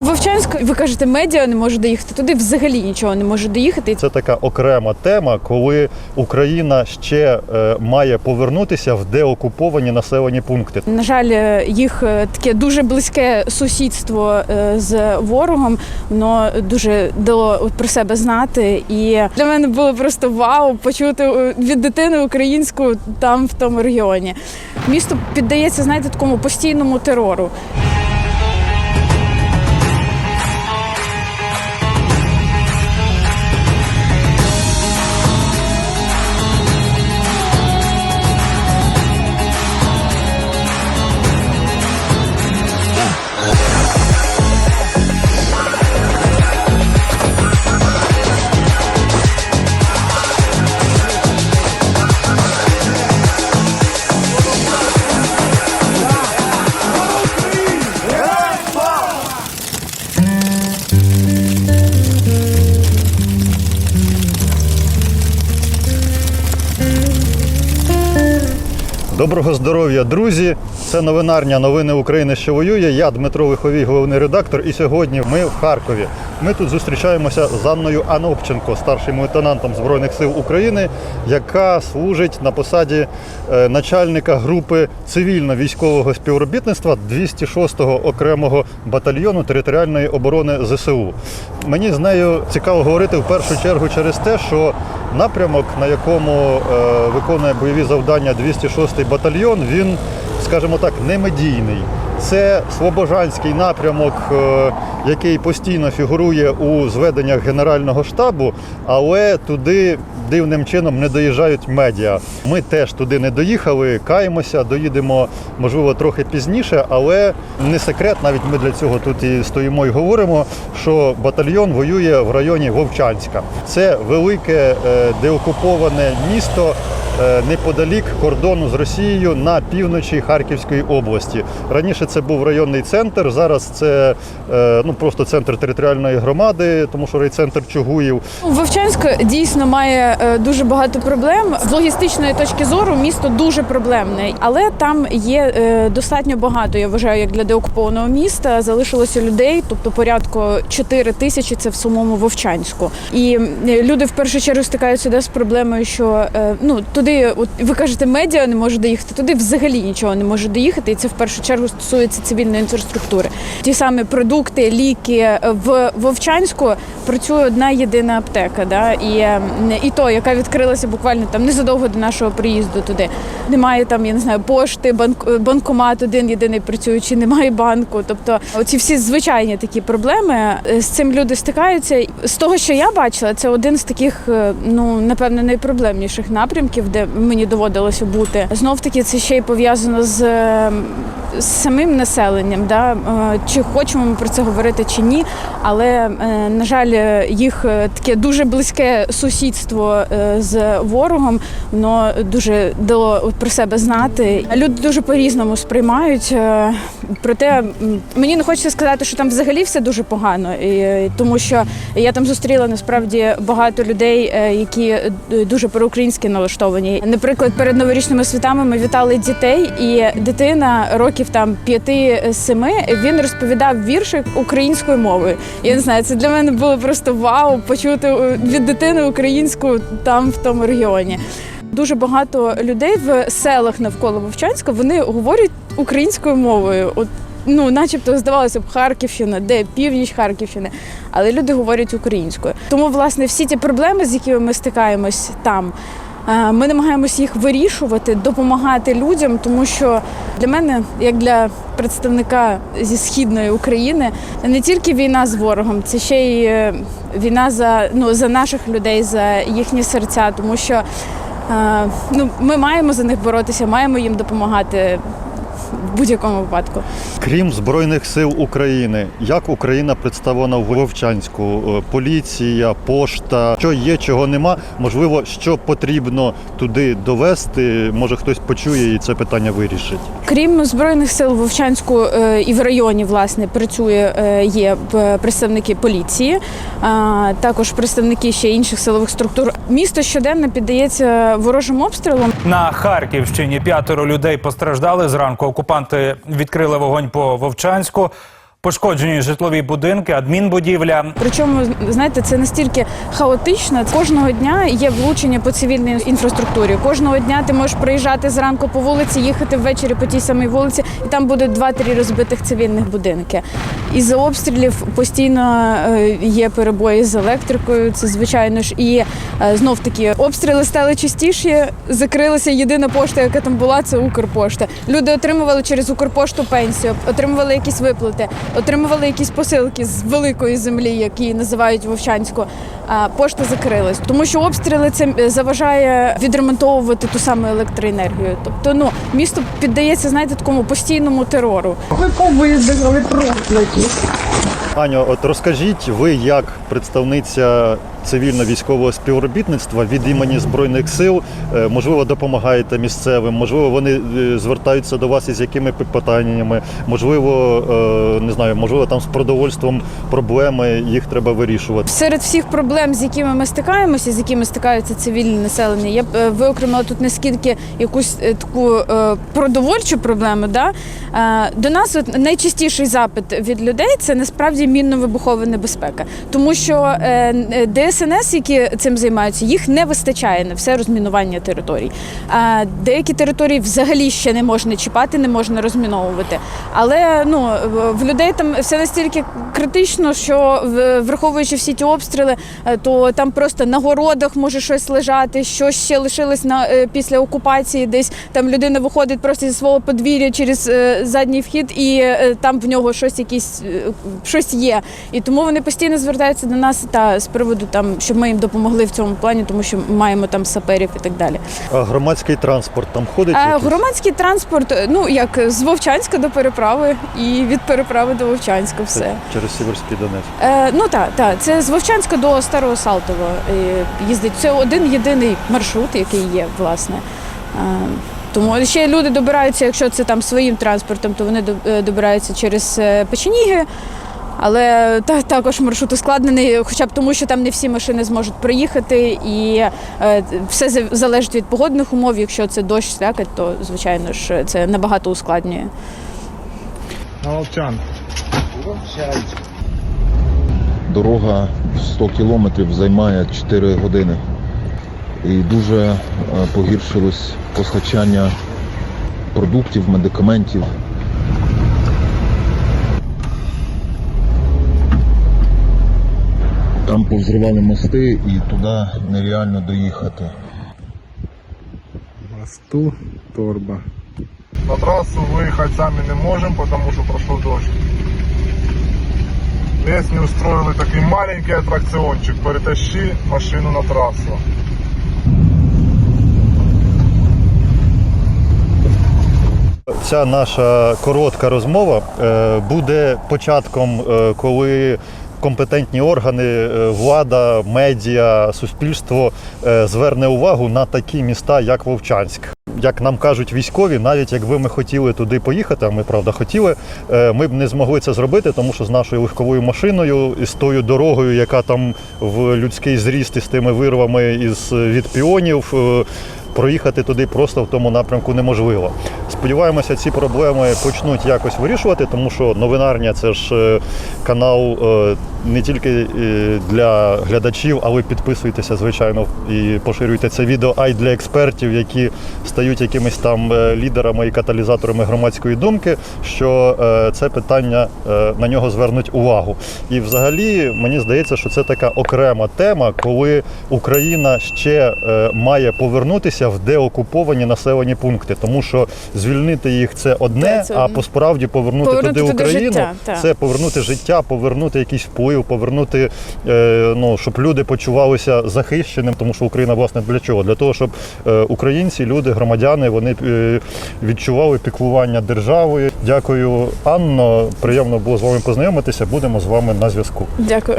Вовчанськ, ви кажете, медіа не може доїхати. Туди взагалі нічого не може доїхати. Це така окрема тема, коли Україна ще е, має повернутися в деокуповані населені пункти. На жаль, е, їх е, таке дуже близьке сусідство е, з ворогом, воно дуже дало про себе знати. І для мене було просто вау почути від дитини українську там в тому регіоні. Місто піддається, знаєте, такому постійному терору. Доброго здоров'я, друзі! Це новинарня Новини України, що воює. Я Дмитро Виховій, головний редактор. І сьогодні ми в Харкові. Ми тут зустрічаємося з Анною Анопченко, старшим лейтенантом Збройних сил України, яка служить на посаді е, начальника групи цивільно-військового співробітництва 206-го окремого батальйону територіальної оборони ЗСУ. Мені з нею цікаво говорити в першу чергу через те, що напрямок, на якому е, виконує бойові завдання 206-й батальйон, він, скажімо так, не медійний. Це Слобожанський напрямок, е, який постійно фігурує у зведеннях Генерального штабу, але туди дивним чином не доїжджають медіа. Ми теж туди не доїхали, каємося, доїдемо, можливо, трохи пізніше, але не секрет, навіть ми для цього тут і стоїмо і говоримо, що батальйон воює в районі Вовчанська. Це велике е, деокуповане місто неподалік кордону з Росією на півночі Харківської області. Раніше це був районний центр, зараз це е, ну, просто центр територіальної громади, тому що райцентр Чугуїв. Вовчанськ дійсно має е, дуже багато проблем. З логістичної точки зору місто дуже проблемне, але там є е, достатньо багато. Я вважаю, як для деокупованого міста залишилося людей, тобто порядку 4 тисячі це в самому Вовчанську. І е, люди в першу чергу стикаються з проблемою, що е, ну туди, от ви кажете, медіа не може доїхати. Туди взагалі нічого не може доїхати, і це в першу чергу стосується цивільної інфраструктури. Ті самі продукти, ліки Е, в Вовчанську працює одна єдина аптека. Да? І, е, і то, яка відкрилася буквально там незадовго до нашого приїзду туди. Немає там, я не знаю, пошти, банк, банкомат один єдиний працюючий, немає банку. Тобто, оці всі звичайні такі проблеми е, з цим люди стикаються. З того, що я бачила, це один з таких, е, ну напевно, найпроблемніших напрямків, де мені доводилося бути. Знов таки, це ще й пов'язано з, е, з самим населенням. Да? Е, Чи хочемо ми про це говорити чи ні, але е, на жаль, їх таке дуже близьке сусідство з ворогом, воно дуже дало про себе знати. Люди дуже по-різному сприймають. Е, Проте мені не хочеться сказати, що там взагалі все дуже погано, і, тому що я там зустріла насправді багато людей, е, які е, дуже проукраїнськи налаштовані. Наприклад, перед новорічними святами ми вітали дітей, і дитина років там 5-7, він розповідав віршик українською мовою. Я не знаю, це для мене було просто вау почути е, від дитини українську там в тому регіоні. Дуже багато людей в селах навколо Вовчанська вони говорять українською мовою. От ну, начебто, здавалося б, Харківщина, де північ Харківщини, але люди говорять українською. Тому, власне, всі ті проблеми, з якими ми стикаємось там. е, Ми намагаємося їх вирішувати, допомагати людям, тому що для мене, як для представника зі східної України, не тільки війна з ворогом, це ще й е, війна за, ну, за наших людей, за їхні серця, тому що е, ну, ми маємо за них боротися, маємо їм допомагати в будь-якому випадку. Крім Збройних сил України, як Україна представлена в Вовчанську? Е, Поліція, пошта, що є, чого нема. Можливо, що потрібно туди довести. Може хтось почує і це питання вирішить. Крім збройних сил в Вовчанську е, і в районі власне працює е, є представники поліції, а також представники ще інших силових структур. Місто щоденно піддається ворожим обстрілам. На Харківщині п'ятеро людей постраждали. Зранку окупанти відкрили вогонь по Вовчанську. Пошкоджені житлові будинки, адмінбудівля. Причому, знаєте, це настільки хаотично. Кожного дня є влучення по цивільній інфраструктурі. Кожного дня ти можеш проїжджати зранку по вулиці, їхати ввечері по тій самій вулиці, і там буде два-три розбитих цивільних будинки. Із-за обстрілів постійно е, є перебої з електрикою. Це звичайно ж і знов таки обстріли стали частіші. Закрилася єдина пошта, яка там була, це Укрпошта. Люди отримували через Укрпошту пенсію, отримували якісь виплати, отримували якісь посилки з великої землі, які називають Вовчанську. А пошта закрилась, тому що обстріли це е, заважає відремонтовувати ту саму електроенергію. Тобто, ну місто піддається, знаєте, такому постійному терору. Ви повиздихали прокляті. Аню, от розкажіть, ви як представниця цивільно-військового співробітництва від імені збройних сил, е, можливо, допомагаєте місцевим, можливо, вони е, звертаються до вас із якими питаннями, можливо, е, не знаю, можливо, там з продовольством проблеми, їх треба вирішувати. Серед всіх проблем, з якими ми стикаємося, з якими стикаються цивільне населення, я б виокремила тут не скільки якусь таку продовольчу проблему. Да? До нас от найчастіший запит від людей це насправді мінно-вибухова небезпека, тому що е, ДСНС, які цим займаються, їх не вистачає на все розмінування територій. Деякі території взагалі ще не можна чіпати, не можна розміновувати. Але ну в- людей там все настільки критично, що враховуючи всі ті обстріли, е, то там просто на городах може щось лежати, що ще лишилось на е, після окупації. Десь там людина виходить просто зі свого подвір'я через е, задній вхід, і там в нього щось якісь щось є. І тому вони постійно звертаються до нас та з приводу там, щоб ми їм допомогли в цьому плані, тому що маємо там саперів і так далі. А громадський транспорт там ходить? А якийсь? громадський транспорт, е, ну як з Вовчанська до переправи, і від переправи до Вовчанська все. Це через Сіверський Донець. Е, ну так, так, це з Вовчанська до Старого Салтова е, їздить. Це один єдиний маршрут, який є, власне. Е, тому ще люди добираються, якщо це там своїм транспортом, то вони до- е, добираються через е, Печеніги. Але та, також маршрут ускладнений, хоча б тому, що там не всі машини зможуть проїхати, і е, все залежить від погодних умов. Якщо це дощ, слякоть, то звичайно ж це набагато ускладнює. Молчан. Дорога 100 кілометрів займає 4 години. І дуже е, погіршилось постачання продуктів, медикаментів. Там повзривали мости і туди нереально доїхати. Мосту торба. На трассу выехать сами не можем, потому что прошел дождь. Местные устроили такий маленький аттракциончик. Перетащи машину на трассу. Ця наша коротка розмова е, буде початком, е, коли компетентні органи, е, влада, медіа, суспільство е, зверне увагу на такі міста, як Вовчанськ. Як нам кажуть військові, навіть якби ми хотіли туди поїхати, а ми правда хотіли, е, ми б не змогли це зробити, тому що з нашою легковою машиною і з тою дорогою, яка там в людський зріст із тими вирвами із від піонів. проїхати туди просто в тому напрямку неможливо. Сподіваємося, ці проблеми почнуть якось вирішувати, тому що новинарня це ж е, канал е, не тільки е, для глядачів, але підписуйтеся, звичайно, і поширюйте це відео, а й для експертів, які стають якимись там лідерами і каталізаторами громадської думки, що це питання на нього звернуть увагу. І взагалі мені здається, що це така окрема тема, коли Україна ще має повернутися в деокуповані населені пункти, тому що звільнити їх це одне, Так, це а одне. посправді повернути, Повернути туди туди Україну життя, це повернути життя, повернути якийсь вплив, повернути, е, ну щоб люди почувалися захищеним, тому що Україна власне для чого? Для того, щоб е, українці, люди, громадяни, вони е, відчували піклування державою. Дякую, Анно. Приємно було з вами познайомитися. Будемо з вами на зв'язку. Дякую.